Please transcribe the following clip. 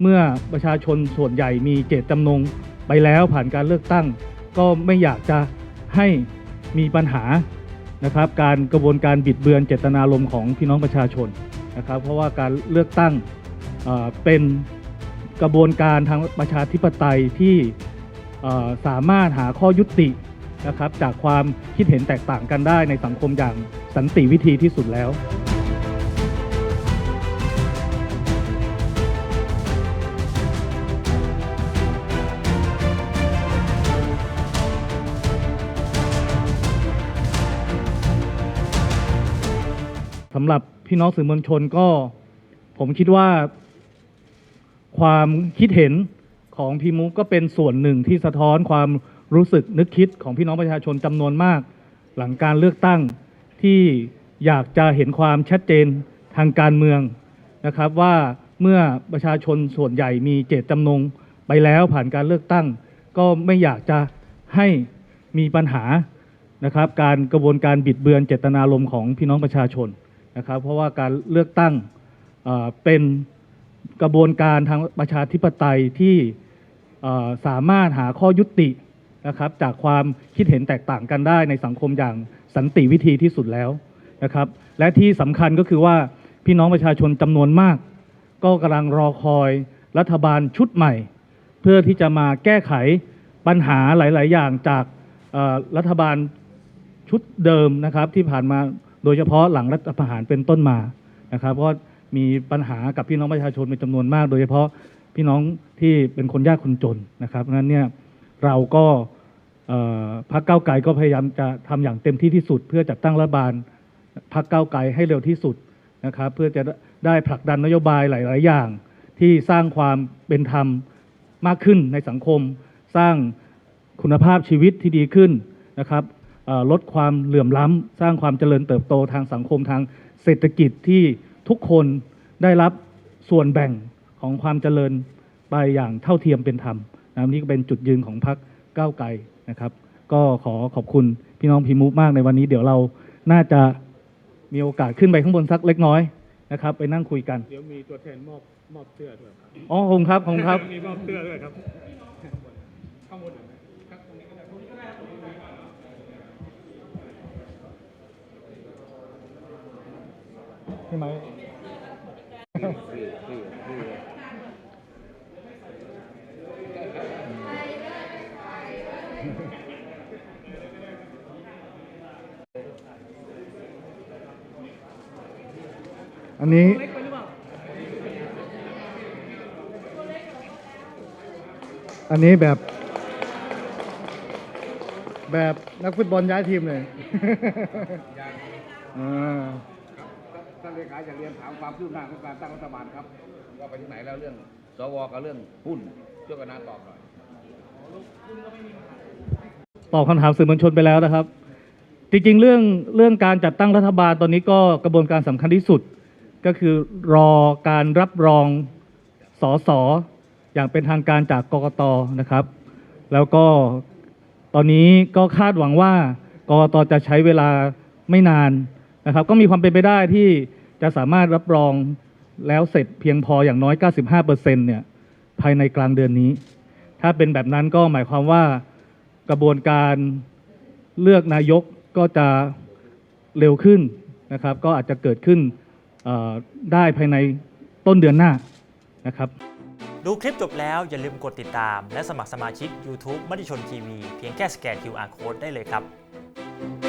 เมื่อประชาชนส่วนใหญ่มีเจตจำนงไปแล้วผ่านการเลือกตั้ง ก็ไม่อยากจะให้มีปัญหานะครับ การกระบวนการบิดเบือนเจตนารมณ์ของพี่น้องประชาชนนะครับ เพราะว่าการเลือกตั้งเเป็นกระบวนการทางประชาธิปไตยที่สามารถหาข้อยุตินะครับ จากความคิดเห็นแตกต่างกันได้ในสังคมอย่างสันติวิธีที่สุดแล้วำหรับพี่น้องสื่อมวลชนก็ ผมคิดว่า ความคิดเห็นของพี่มุกก็เป็นส่วนหนึ่งที่สะท้อนความรู้สึกนึกคิดของพี่น้องประชาชนจำนวนมาก หลังการเลือกตั้งที่อยากจะเห็นความชัดเจนทางการเมืองนะครับว่าเมื่อประชาชนส่วนใหญ่มีเจตจำนงไปแล้วผ่านการเลือกตั้ง ก็ไม่อยากจะให้มีปัญหานะครับ การกระบวนการบิดเบือนเจตนารมณ์ของพี่น้องประชาชน นะครับ เพราะว่าการเลือกตั้งเป็นกระบวนการทางประชาธิปไตยที่สามารถหาข้อยุตินะครับจากความคิดเห็นแตกต่างกันได้ในสังคมอย่างสันติวิธีที่สุดแล้วนะครับ และที่สำคัญก็คือว่าพี่น้องประชาชนจำนวนมาก ก็กำลังรอคอยรัฐบาลชุดใหม่ เพื่อที่จะมาแก้ไขปัญหาหลาย ๆ อย่างจากรัฐบาลชุดเดิมนะครับที่ผ่านมา โดยเฉพาะหลังรัฐประหารเป็นต้นมานะครับเพราะมีปัญหากับพี่น้องประชาชนเป็นจำนวนมาก โดยเฉพาะพี่น้องที่เป็นคนยากคนจนนะครับเพราะนั้นเนี่ยเราก็พรรคก้าวไกลก็พยายามจะทำอย่างเต็มที่ที่สุด เพื่อจัดตั้งรัฐบาลพรรคก้าวไกลให้เร็วที่สุดนะครับเพื่อจะได้ผลักดันนโยบายหลาย ๆ อย่าง ที่สร้างความเป็นธรรมมากขึ้นในสังคม สร้างคุณภาพชีวิตที่ดีขึ้นนะครับ ลดความเหลื่อมล้ำสร้างความเจริญเติบโตทางสังคมทางเศรษฐกิจที่ทุกคนได้รับส่วนแบ่งของความเจริญไปอย่างเท่าเทียมเป็นธรรมนะนี่ก็เป็นจุดยืนของพรรคก้าวไกลนะครับ ก็ขอขอบคุณพี่น้องพีมุกมากในวันนี้ เดี๋ยวเราน่าจะมีโอกาสขึ้นไปข้างบนสักเล็กน้อยนะครับ ไปนั่งคุยกันเดี๋ยวมีตัวแทนมอบมอบเสื้อด้วยครับอ๋อขอบคุณครับขอบคุณครับมีมอบเสื้อด้วยครับข้างบนครับตรงนี้ก็ได้ ใช่ไหมอันนี้ อันนี้แบบ แบบนักฟุตบอลย้ายทีมเลยอ่า ท่านเลขาอยากเรียนถามความคืบหน้าของการตั้งรัฐบาลครับว่าไปถึงไหนแล้วเรื่องสวกับเรื่องหุ้นช่วยกันนาตอบหน่อยตอบคำถามสื่อมวลชนไปแล้วนะครับ จริงๆ เรื่องเรื่องการจัดตั้งรัฐบาลตอนนี้ก็กระบวนการสำคัญที่สุด ก็คือรอการรับรองสอสออย่างเป็นทางการจากกกตนะครับ แล้วก็ตอนนี้ก็คาดหวังว่ากกตจะใช้เวลาไม่นาน นะครับ ก็มีความเป็นไปได้ที่จะสามารถรับรองแล้วเสร็จเพียงพออย่างน้อย 95%เนี่ยภายในกลางเดือนนี้ ถ้าเป็นแบบนั้นก็หมายความว่ากระบวนการเลือกนายกก็จะเร็วขึ้นนะครับ ก็อาจจะเกิดขึ้นได้ภายในต้นเดือนหน้านะครับ ดูคลิปจบแล้วอย่าลืมกดติดตาม และสมัครสมาชิก YouTube มติชนทีวีเพียงแค่สแกน QR Code ได้เลยครับ